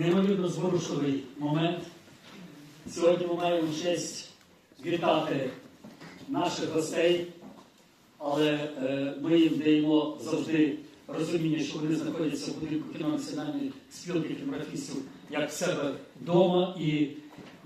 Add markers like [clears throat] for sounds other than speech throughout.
неймовірно зворушливий момент. Сьогодні ми маємо честь вітати наших гостей, але е, ми їм даємо завжди розуміння, що вони знаходяться в будинку кіно національної спілки кінематографістів як в себе вдома. І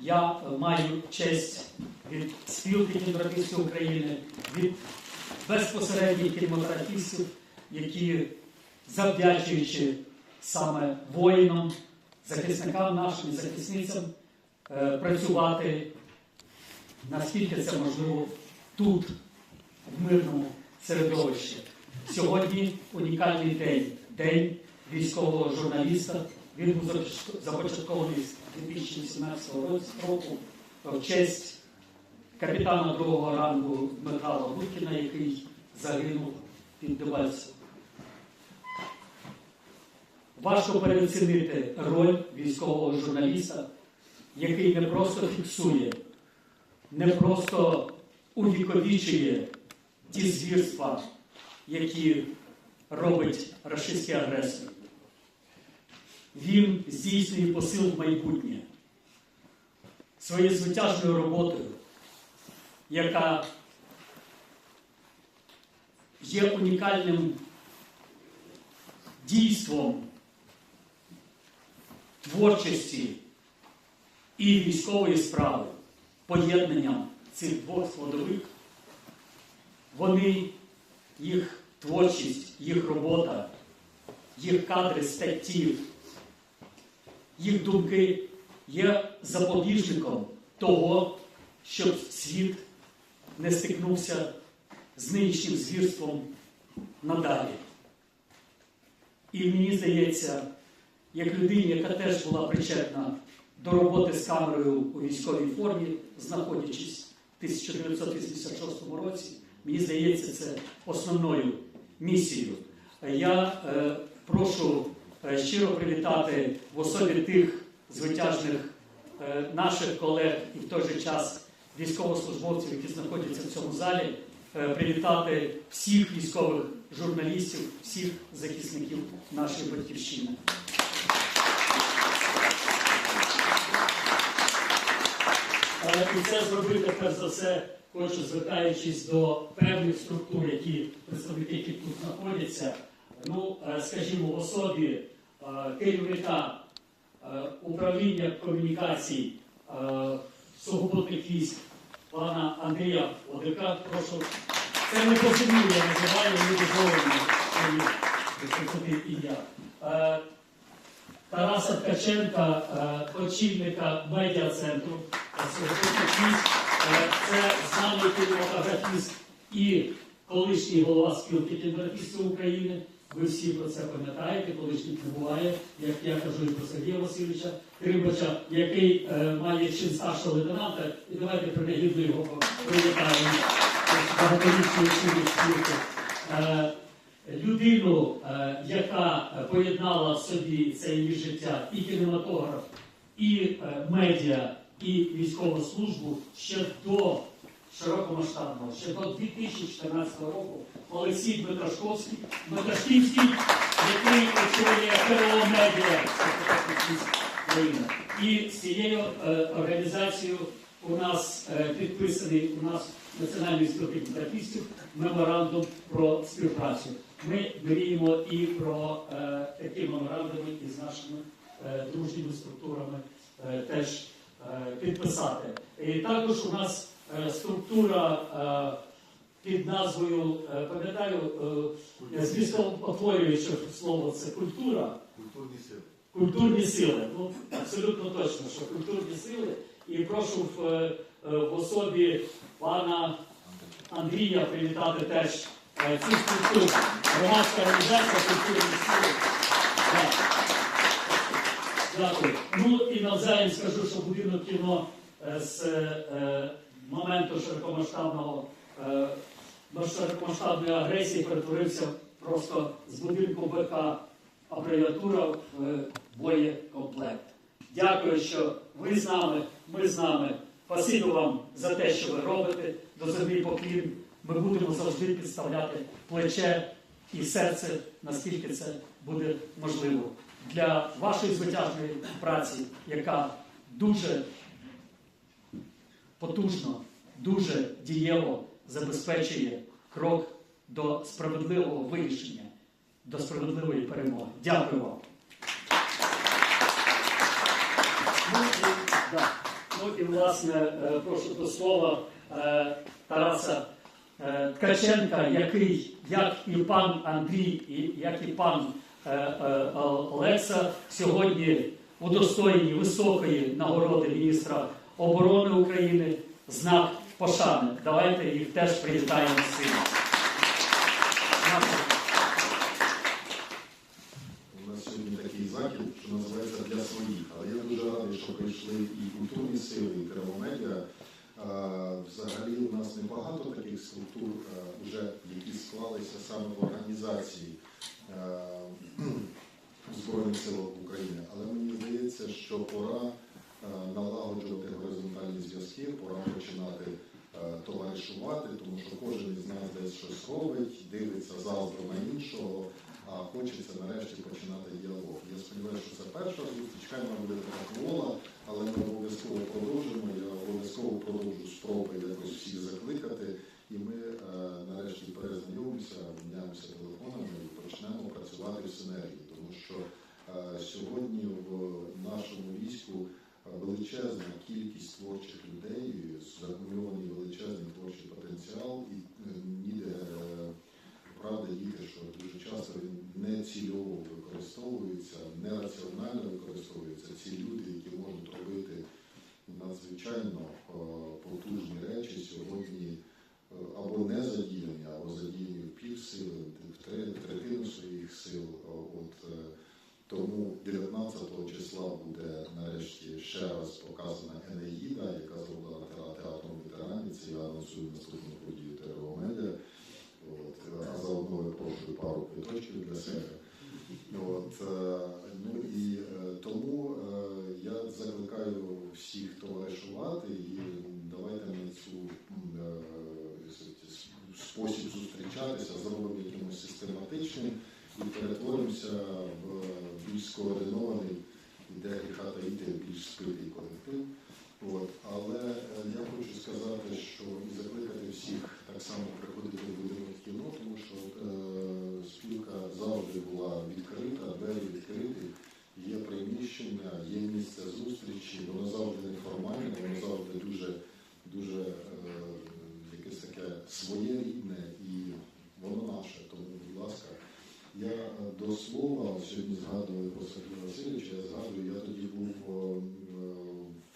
я е, маю честь від спілки кінематографістів України, від безпосередніх кінематографістів, які завдячуючи саме воїнам, захисникам нашим, захисницям, е, працювати наскільки це можливо тут, в мирному середовищі. Сьогодні унікальний день, день військового журналіста. Він був започаткований з 2018 року в честь капітана другого рангу Дмитра Лаврухіна, який загинув під Дебальцем. Важко переоцінити роль військового журналіста, який не просто фіксує, не просто увіковічує ті звірства, які робить рашистський агресор. Він здійснює посил в майбутнє своєю звитяжною роботою, яка є унікальним дійством творчості і військової справи, поєднанням цих двох складових, вони, їх творчість, їх робота, їх кадри статтів, їх думки є запобіжником того, щоб світ не стикнувся з нинішнім звірством надалі. І мені здається, як людині, яка теж була причетна до роботи з камерою у військовій формі, знаходячись в 1986 році, мені здається, це основною місією. Я е, прошу е, щиро привітати в особі тих звитяжних е, наших колег і в той же час військовослужбовців, які знаходяться в цьому залі, е, привітати всіх військових журналістів, всіх захисників нашої батьківщини. І це зробити перш за все, хочу звертаючись до певних структур, які представники, які тут знаходяться. Ну, е, скажімо, в особі е, керівника е, управління комунікацій сухопутних військ пана Андрія Одика. Прошу. Це не по я називаю не дозволено свої ім'я. Е, Тараса Ткаченка, е, очільника медіа-центру. Е, Це знаний кінематографіст і колишній голова спілки кінематографістів України. Ви всі про це пам'ятаєте, колишній прибуває, як я кажу і про Сергія Васильовича Трибача, який е, має чин старшого лейтенанта. І давайте принагідно його привітаємо багаторічної спілки. Людину, е, яка поєднала в собі це її життя і кінематограф, і е, медіа, і військову службу ще до широкомасштабного, ще до 2014 року Олексій Дмитрашковський, Дмитрашківський, який очолює ПРО медіа України. І з цією е, організацією у нас підписаний у нас Національної спілки кінематографістів меморандум про співпрацю. Ми мріємо і про е, такі меморандуми із нашими е, дружніми структурами е, теж е, підписати. І також у нас е, структура е, під назвою, е, пам'ятаю, е, звістопотворююче слово це культура. Культурні сили. Культурні сили. Ну, абсолютно точно, що культурні сили. І прошу в, е, в особі пана Андрія привітати теж е, цю структуру. Громадська організація культурні сили. Дякую. Ну і навзаєм скажу, що будинок кіно е, з е, моменту широкомасштабного е, широкомасштабної агресії перетворився просто з будинку БК абревіатура в е, боєкомплект. Дякую, що ви з нами, ми з нами. Спасибі вам за те, що ви робите. До землі поклін. Ми будемо завжди підставляти плече і серце, наскільки це буде можливо. для вашої звитяжної праці, яка дуже потужно, дуже дієво забезпечує крок до справедливого вирішення, до справедливої перемоги. Дякую вам. Ну і, да. ну, і власне, е, прошу до слова е, Тараса Ткаченка, який, як і пан Андрій, і як і пан е, е, Олекса, сьогодні удостоєні високої нагороди міністра оборони України, знак пошани. Давайте їх теж привітаємо всім. Дякую. У нас сьогодні такий захід, що називається для своїх. Але я дуже радий, що прийшли і культурні сили, і кремомедіа. Нас небагато таких структур, вже, які склалися саме в організації [clears throat] Збройних сил України. Але мені здається, що пора налагоджувати горизонтальні зв'язки, пора починати товаришувати, тому що кожен із нас десь щось робить, дивиться заздро на іншого, а хочеться нарешті починати діалог. Я сподіваюся, що це перша зустріч, хай вона буде квола, але ми обов'язково продовжимо. Я обов'язково продовжу спроби якось всіх закликати, і ми е, нарешті перезнайомимося, обміняємося телефонами і почнемо працювати в синергії, тому що е, сьогодні в нашому війську е, величезна кількість творчих людей, закумульований величезний творчий потенціал, і е, ніде е, правда діти, що дуже часто він не цільово використовується, нераціонально використовується. Ці люди, які можуть робити надзвичайно потужні речі сьогодні або не задіяні, або задіяні в півсили, в третину своїх сил. От тому 19 числа буде нарешті ще раз показана Енеїда, яка зробила театр- театром ветеранів. Це я анонсую наступну подію ТРО Медіа. От, а заодно прошу пару квиточків для себе. От, е, ну і е, тому е, я закликаю всіх товаришувати і давайте на цю спосіб зустрічатися, зробимо якимось систематичним і перетворимося більш скоординований, і де гріха таїти більш спитий колектив. От. Але е, я хочу сказати, що і закликати всіх так само приходити в будинок кіно, тому що е, спілка завжди була відкрита, двері відкриті, є приміщення, є місце зустрічі, воно завжди неформальне, воно завжди дуже, дуже е, якесь таке своєрідне і воно наше. Тому, я е, до слова сьогодні згадую про Сергія Васильовича, я згадую, я тоді був е,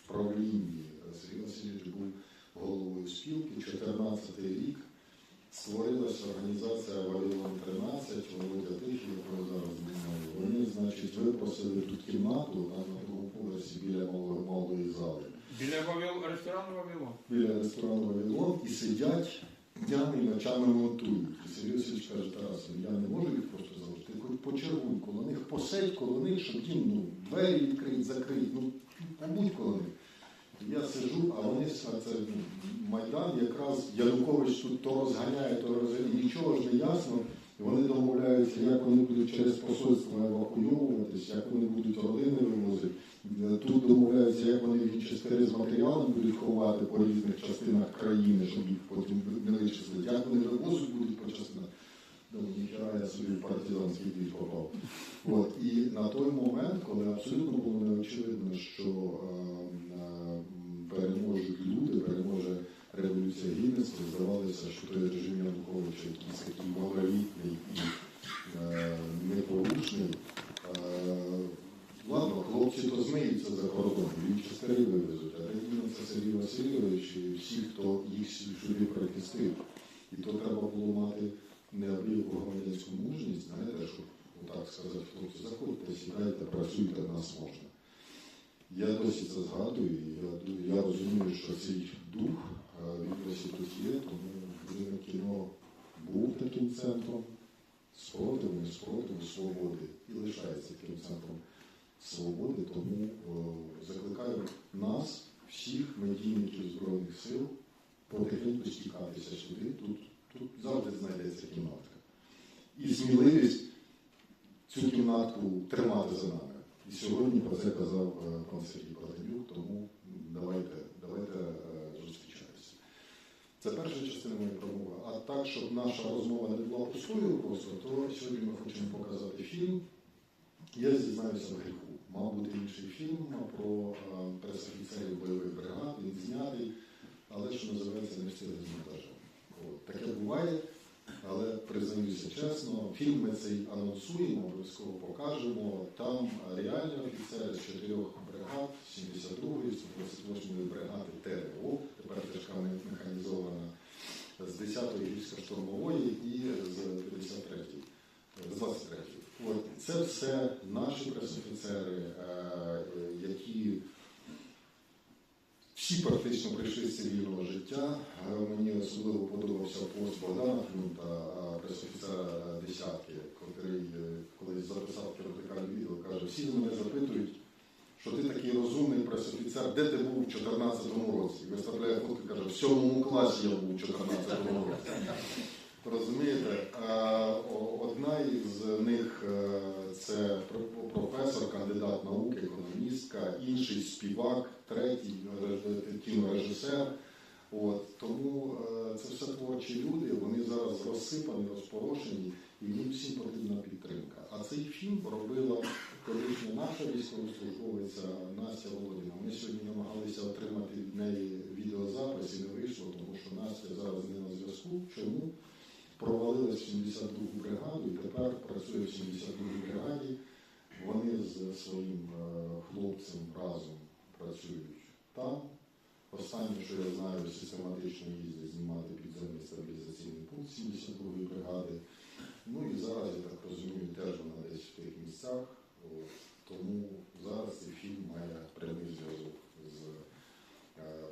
в правлінні. Сергій Васильович був головою спілки, 14 рік. Створилася організація Вавилон 13, Володя Тихий, якого зараз немає. Вони, значить, випросили тут кімнату на другому поверсі біля малої, малої зали Біля Вавил... ресторану Вавилон. біля ресторану Вавилон і сидять днями і ночами готують. І каже, Тарас, я не можу їх просто залишити. Ти хоч почервуй коло них, посидь коло них, щоб їм ну, двері відкрити, закрити, ну, побудь коло них. Я сижу, а вони це ну, Майдан, якраз Янукович тут то розганяє, то розганяє, нічого ж не ясно. І вони домовляються, як вони будуть через посольство евакуйовуватись, як вони будуть родини вивозити. Е, Тут домовляються, як вони вінчестери з матеріалом будуть ховати по різних частинах країни, щоб їх потім не вичислити. Як вони вивозити будуть по частинах. Ніхера я собі в партизанський бій попав. От, і на той момент, коли абсолютно було неочевидно, що е, е, переможуть люди, переможе революція гідності, здавалося, що той режим Януковича якийсь такий малолітний і е, непорушний. Е, ладно, хлопці то змиються за кордон, їх частини вивезуть, а тоді це Сергій Васильович і всі, хто їх сюди прихистив. І то треба було мати неабияку громадянську мужність, знаєте, щоб отак сказати, хлопці, заходьте, сідайте, працюйте, нас можна. Я досі це згадую, і я, я розумію, що цей дух він досі тут є, тому будинок кіно був таким центром спротиву, спротиву, свободи і лишається таким центром свободи. Тому е, закликаю нас, всіх медійників Збройних сил, потихеньку стікатися сюди. Тут, тут завжди знайдеться кімнатка. І сміливість цю тримати за нами. І сьогодні про це казав е, пан Сергій Платенюк, тому давайте, давайте е, зустрічатися. Це перша частина моєї промови. А так, щоб наша розмова не була пустою просто, то сьогодні ми хочемо показати фільм. Я зізнаюся в гріху. Мав бути інший фільм про е, пресофіцерів бойових бригад, він знятий, але що називається не монтажем. От, Таке буває, але чесно, фільм ми цей анонсуємо, обов'язково покажемо. Там реальні офіцери чотирьох бригад, 72-ї, 128-ї бригади ТРО, тепер тяжка механізована, з 10-ї гірсько-штурмової і з 53-ї, з 23-ї. От це все наші пресофіцери, е, які всі практично прийшли з цивільного життя. Е, Мені особливо подобався пост Богдана Флюнта, е, пресофіцера десятки, е, колись записав вертикальне відео, каже, всі мене запитують, що ти такий розумний пресофіцер, де ти був у 2014 році? Виставляє фото, каже, в сьомому класі я був у 2014 році. Розумієте, одна із них е, це про- професор, кандидат наук, економістка, інший співак, третій ре- кінорежисер. От, тому е, це все творчі люди, вони зараз розсипані, розпорошені, і їм всім потрібна підтримка. А цей фільм робила колишня наша військовослужбовиця Настя Володіна. Ми сьогодні намагалися отримати від неї відеозапис і не вийшло, тому що Настя зараз не на зв'язку. Чому? провалилась в 72-гу бригаду і тепер працює в 72-й бригаді. Вони з своїм е, хлопцем разом працюють там. Останнє, що я знаю, систематично їздять знімати підземний стабілізаційний пункт 72-ї бригади. Ну і зараз, я так розумію, теж вона десь в тих місцях. Тому зараз цей фільм має прямий зв'язок з е,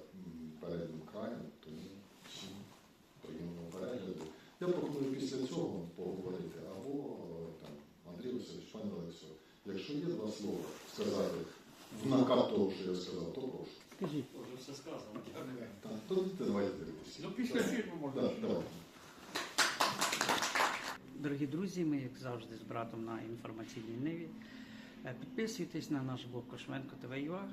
переднім краєм, тому всім приємного перегляду. Я пропоную після цього поговорити або е, там Андрій Васильович, пане Олексо, якщо є два слова сказати в накат того, що я сказав, то прошу. Скажіть, вже все сказано. Так, то давайте дивитися. Ну, після фільму можна. Так, давайте. Дорогі друзі, ми, як завжди, з братом на інформаційній ниві. Е, Підписуйтесь на наш блог Кошменко ТВ.ЮА.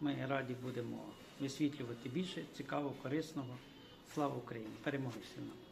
Ми раді будемо висвітлювати більше цікавого, корисного. Слава Україні! Перемоги всім нам!